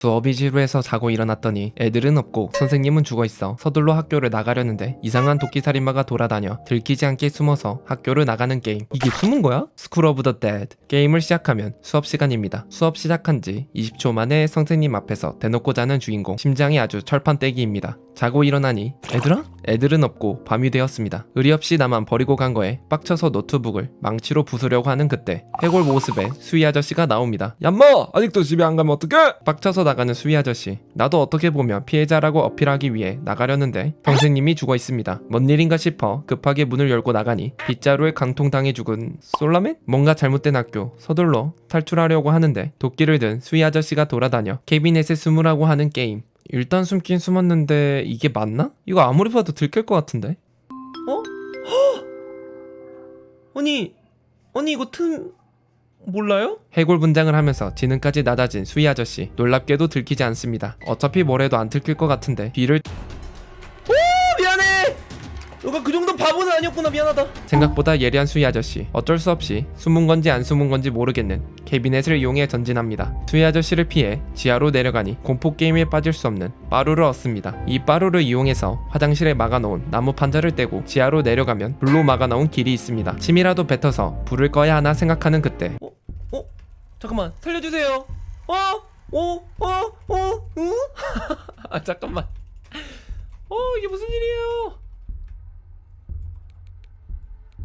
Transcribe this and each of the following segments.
수업이 지루해서 자고 일어났더니 애들은 없고 선생님은 죽어 있어 서둘러 학교를 나가려는데 이상한 도끼살인마가 돌아다녀 들키지 않게 숨어서 학교를 나가는 게임. 이게 숨은 거야? 스쿨 오브 더 데드 게임을 시작하면 수업 시간입니다. 수업 시작한 지 20초 만에 선생님 앞에서 대놓고 자는 주인공. 심장이 아주 철판떼기입니다 자고 일어나니 애들아? 애들은 없고 밤이 되었습니다. 의리 없이 나만 버리고 간 거에 빡쳐서 노트북을 망치로 부수려고 하는 그때 해골 모습에 수희 아저씨가 나옵니다. 얌마! 아직도 집에 안 가면 어떡해? 빡쳐서 나가는 수희 아저씨 나도 어떻게 보면 피해자라고 어필하기 위해 나가려는데 선생님이 죽어 있습니다. 뭔 일인가 싶어 급하게 문을 열고 나가니 빗자루에 강통당해 죽은 솔라맨? 뭔가 잘못된 학교 서둘러 탈출하려고 하는데 도끼를 든 수희 아저씨가 돌아다녀 캐비넷에 숨으라고 하는 게임 일단 숨긴 숨었는데 이게 맞나? 이거 아무리 봐도 들킬 것 같은데 어? 아니 아니 이거 틈 몰라요? 해골 분장을 하면서 지능까지 낮아진 수희 아저씨 놀랍게도 들키지 않습니다 어차피 뭐래도 안 들킬 것 같은데 미안해 너가 그 정도 바보는 아니었구나 미안하다 생각보다 예리한 수희 아저씨 어쩔 수 없이 숨은 건지 안 숨은 건지 모르겠는 캐비넷을 이용해 전진합니다 수희 아저씨를 피해 지하로 내려가니 공포 게임에 빠질 수 없는 빠루를 얻습니다 이 빠루를 이용해서 화장실에 막아놓은 나무 판자를 떼고 지하로 내려가면 불로 막아놓은 길이 있습니다 침이라도 뱉어서 불을 꺼야 하나 생각하는 그때 어? 어? 잠깐만 살려주세요 어? 어? 어? 어? 응? 아 잠깐만 어 이게 무슨 일이에요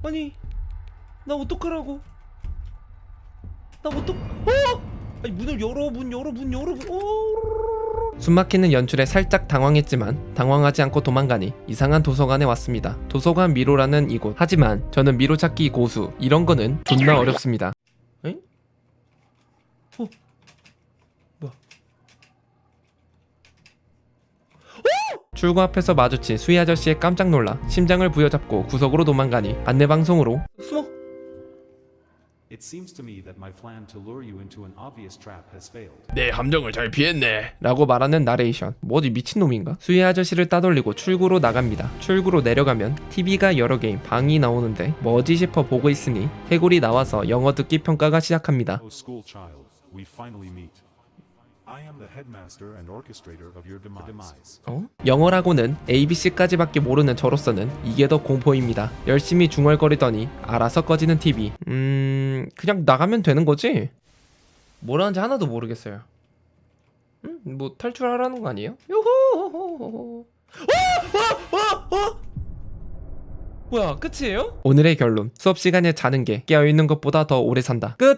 아니 나 어떡하라고 나 어떡 어? 아니 문을 열어 문 열어 문 열어 어... 숨막히는 연출에 살짝 당황했지만 당황하지 않고 도망가니 이상한 도서관에 왔습니다 도서관 미로라는 이곳 하지만 저는 미로 찾기 고수 이런 거는 존나 어렵습니다 에? 어? 뭐야 출구 앞에서 마주친 수희 아저씨에 깜짝 놀라 심장을 부여잡고 구석으로 도망가니 안내 방송으로 숨어 It seems to me that my plan to lure you into an obvious trap has failed. 내 함정을 잘 피했네 라고 말하는 나레이션 뭐지 미친놈인가? 수희 아저씨를 따돌리고 출구로 나갑니다 출구로 내려가면 TV가 여러 개인 방이 나오는데 뭐지 싶어 보고 있으니 해골이 나와서 영어 듣기 평가가 시작합니다 Oh, school child, we finally meet. 어? 영어라고는 ABC까지밖에 모르는 저로서는 이게 더 공포입니다 열심히 중얼거리더니 알아서 꺼지는 TV 음... 그냥 나가면 되는 거지? 뭐라는지 하나도 모르겠어요 음? 뭐 탈출하라는 거 아니에요? 요호 어! 어! 어! 어! 뭐야 끝이에요? 오늘의 결론 수업 시간에 자는 게 깨어 있는 것보다 더 오래 산다 끝